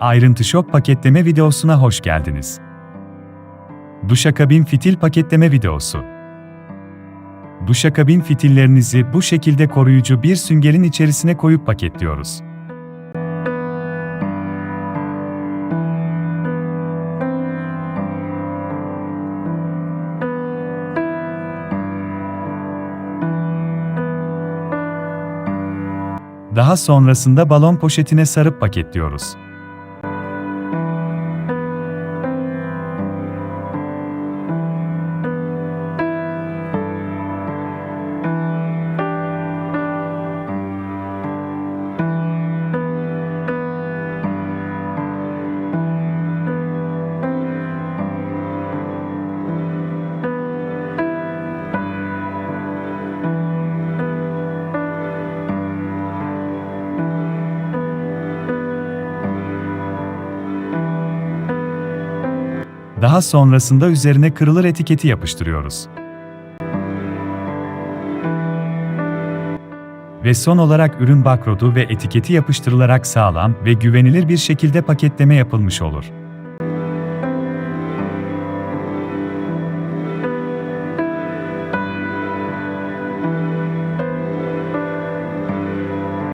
Ayrıntı Şok paketleme videosuna hoş geldiniz. Duşakabin fitil paketleme videosu. Duşakabin fitillerinizi bu şekilde koruyucu bir süngerin içerisine koyup paketliyoruz. Daha sonrasında balon poşetine sarıp paketliyoruz. Thank you. Daha sonrasında üzerine kırılır etiketi yapıştırıyoruz. Ve son olarak ürün bakrodu ve etiketi yapıştırılarak sağlam ve güvenilir bir şekilde paketleme yapılmış olur.